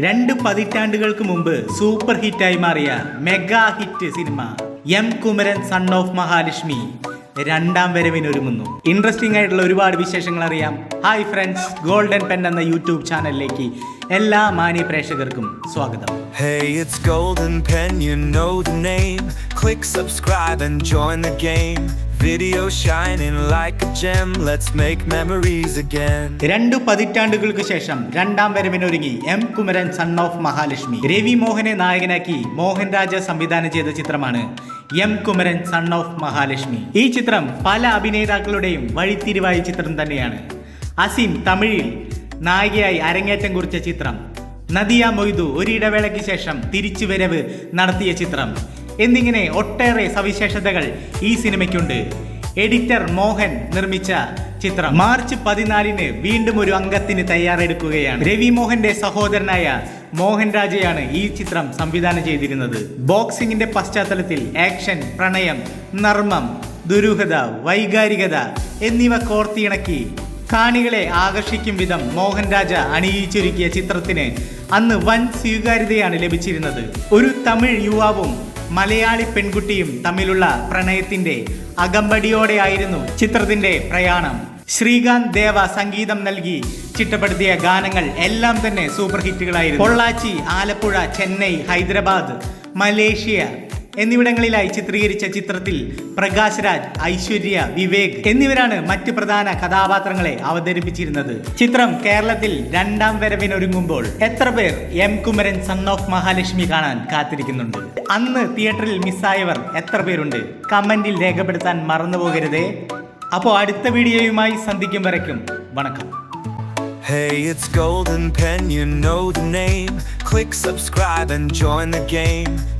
രണ്ട് പതിറ്റാണ്ടുകൾക്ക് മുമ്പ് സൂപ്പർ ഹിറ്റായി മാറിയ mega hit cinema M Kumaran son of Mahalakshmi രണ്ടാം വരവിനൊരുങ്ങുന്നു ഇൻട്രസ്റ്റിംഗ് ആയിട്ടുള്ള ഒരുപാട് വിശേഷങ്ങൾ അറിയാം ഹായ് ഫ്രണ്ട്സ് ഗോൾഡൻ പെൻ എന്ന യൂട്യൂബ് ചാനലിലേക്ക് എല്ലാ മാന്യ പ്രേക്ഷകർക്കും സ്വാഗതം Hey, it's Golden Pen, you know the name. Click subscribe and join the game. Video shining like a gem, let's make memories again. രണ്ടു പതിറ്റാണ്ടുകൾക്ക് ശേഷം രണ്ടാം വരവിനൊരുങ്ങി M Kumaran son of Mahalakshmi. Ravi മോഹനെ നായകനാക്കി മോഹൻരാജ സംവിധാനം ചെയ്ത ചിത്രമാണ് M Kumaran son of Mahalakshmi. ഈ ചിത്രം പല അഭിനേതാക്കളുടെയും വഴിത്തിരിവായ ചിത്രം തന്നെയാണ്. അസീം തമിഴിൽ നായികയായി അരങ്ങേറ്റം കുറിച്ച ചിത്രം. നദിയ മൊയ്തു ഒരിടവേളയ്ക്ക് ശേഷം തിരിച്ചുവരവ് നടത്തിയ ചിത്രം. എന്നിങ്ങനെ ഒട്ടേറെ സവിശേഷതകൾ ഈ സിനിമയ്ക്കുണ്ട്. എഡിറ്റർ മോഹൻ നിർമ്മിച്ച ചിത്രം മാർച്ച് പതിനാലിന് വീണ്ടും ഒരു അംഗത്തിന് തയ്യാറെടുക്കുകയാണ്. രവി മോഹന്റെ സഹോദരനായ മോഹൻ രാജയാണ് ഈ ചിത്രം സംവിധാനം ചെയ്തിരുന്നത്. ബോക്സിംഗിന്റെ പശ്ചാത്തലത്തിൽ ആക്ഷൻ പ്രണയം നർമ്മം ദുരൂഹത വൈകാരികത എന്നിവ കോർത്തിയിണക്കി കാണികളെ ആകർഷിക്കും വിധം മോഹൻ രാജ അണിയിച്ചൊരുക്കിയ ചിത്രത്തിന് അന്ന് വൻ സ്വീകാര്യതയാണ് ലഭിച്ചിരുന്നത്. ഒരു തമിഴ് യുവാവും മലയാളി പെൺകുട്ടിയും തമ്മിലുള്ള പ്രണയത്തിന്റെ അകമ്പടിയോടെയായിരുന്നു ചിത്രത്തിന്റെ പ്രയാണം. ശ്രീകാന്ത് ദേവ സംഗീതം നൽകി ചിട്ടപ്പെടുത്തിയ ഗാനങ്ങൾ എല്ലാം തന്നെ സൂപ്പർ ഹിറ്റുകളായിരുന്നു. പൊള്ളാച്ചി ആലപ്പുഴ ചെന്നൈ ഹൈദരാബാദ് മലേഷ്യ എന്നിവിടങ്ങളിലായി ചിത്രീകരിച്ച ചിത്രത്തിൽ പ്രകാശ് ഐശ്വര്യ വിവേക് എന്നിവരാണ് മറ്റ് പ്രധാന കഥാപാത്രങ്ങളെ അവതരിപ്പിച്ചിരുന്നത്. ചിത്രം കേരളത്തിൽ രണ്ടാം വരവിനൊരുങ്ങുമ്പോൾ എത്ര പേർ M. Kumaran son of Mahalakshmi കാണാൻ കാത്തിരിക്കുന്നുണ്ട്? അന്ന് തിയേറ്ററിൽ മിസ്സായവർ എത്ര പേരുണ്ട്? കമന്റിൽ രേഖപ്പെടുത്താൻ മറന്നുപോകരുതേ. അപ്പോൾ അടുത്ത വീഡിയോയുമായി സന്ധിക്കും വരയ്ക്കും. വണക്കം. Hey, it's Golden Pen, you know the name. Click subscribe and join the game.